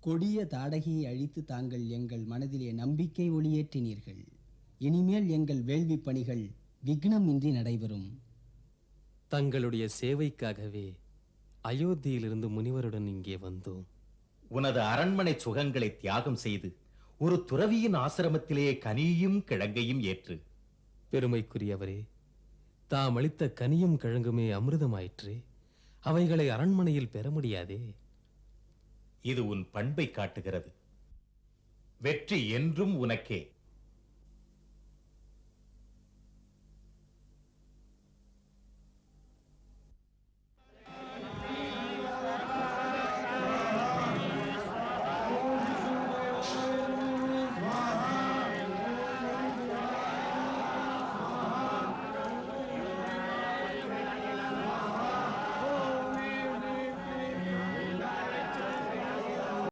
கொடிய தாடகியை அழித்து தாங்கள் எங்கள் மனதிலே நம்பிக்கை ஒளியேற்றினீர்கள். இனிமேல் எங்கள் வேள்விப் பணிகள் விக்னமின்றி நடைபெறும். தங்களுடைய சேவைக்காகவே அயோத்தியிலிருந்து முனிவருடன் இங்கே வந்தோம். உனது அரண்மனை சுகங்களை தியாகம் செய்து ஒரு துறவியின் ஆசிரமத்திலே கனியும் கிழங்கையும் ஏற்று. பெருமைக்குரியவரே தாம் அளித்த கனியும் கிழங்குமே அமிர்தமாயிற்றே. அவைகளை அரண்மனையில் பெற முடியாதே. இது உன் பண்பை காட்டுகிறது. வெற்றி என்றும் உனக்கே.